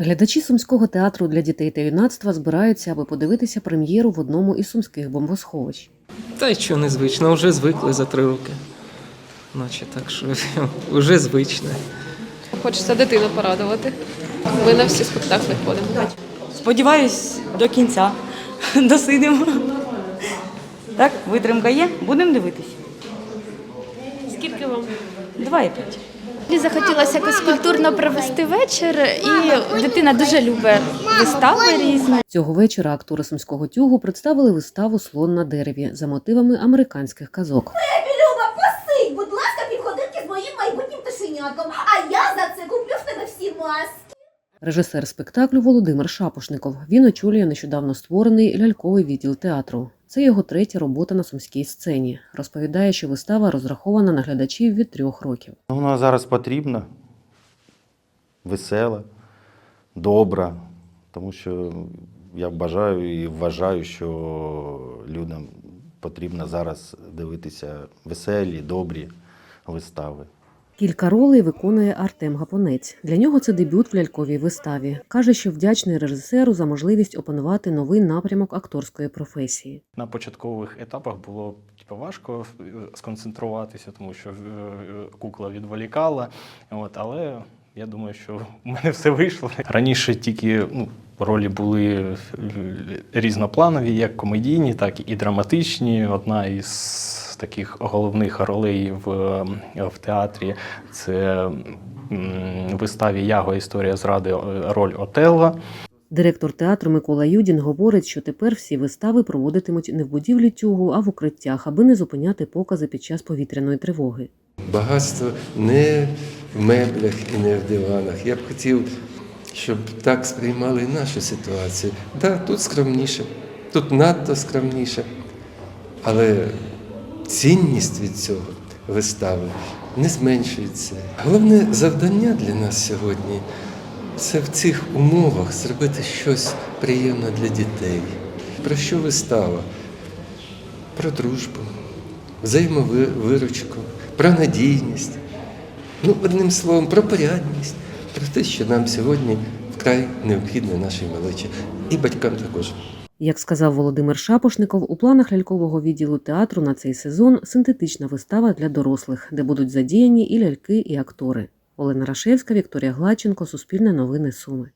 Глядачі сумського театру для дітей та юнацтва збираються, аби подивитися прем'єру в одному із сумських бомбосховищ. Та й що незвично, вже звикли за три роки. Наче так що вже звичне. Хочеться дитину порадувати. Ми на всі спектаклі ходимо. Сподіваюсь, до кінця досидимо. Так, витримка є, будемо дивитися. Скільки вам? Два і п'ять. Мені захотілося якось культурно провести вечір, і дитина дуже любить вистави різні. Цього вечора актори сумського тюгу представили виставу Слон на дереві за мотивами американських казок. Люба, посидь, будь ласка, півходинки з моїм майбутнім пташенятком, а я за це куплю в тебе всі маски. Режисер спектаклю Володимир Шапошников. Він очолює нещодавно створений ляльковий відділ театру. Це його третя робота на сумській сцені. Розповідає, що вистава розрахована на глядачів від трьох років. Вона зараз потрібна, весела, добра, тому що я бажаю і вважаю, що людям потрібно зараз дивитися веселі, добрі вистави. Кілька ролей виконує Артем Гапонець. Для нього це дебют в ляльковій виставі. Каже, що вдячний режисеру за можливість опанувати новий напрямок акторської професії. На початкових етапах було типу, важко е, сконцентруватися, тому що е, кукла відволікала. От, але я думаю, що в мене все вийшло. Раніше тільки ну, ролі були е, різнопланові, як комедійні, так і драматичні. Одна із таких головних ролей в, в театрі це в виставі Яго історія зради роль Отелла. Директор театру Микола Юдін говорить, що тепер всі вистави проводитимуть не в будівлі тюгу, а в укриттях, аби не зупиняти покази під час повітряної тривоги. Багатство не в меблях і не в диванах. Я б хотів, щоб так сприймали нашу ситуацію. Так, тут скромніше, тут надто скромніше, але цінність від цього вистави не зменшується. Головне завдання для нас сьогодні це в цих умовах зробити щось приємне для дітей. Про що вистава? Про дружбу, взаємовиручку, про надійність. Ну, одним словом, про порядність, про те, що нам сьогодні вкрай необхідно нашій малечі, і батькам також. Як сказав Володимир Шапошников, у планах лялькового відділу театру на цей сезон синтетична вистава для дорослих, де будуть задіяні і ляльки, і актори. Олена Рашевська, Вікторія Гладченко, Суспільне новини Суми.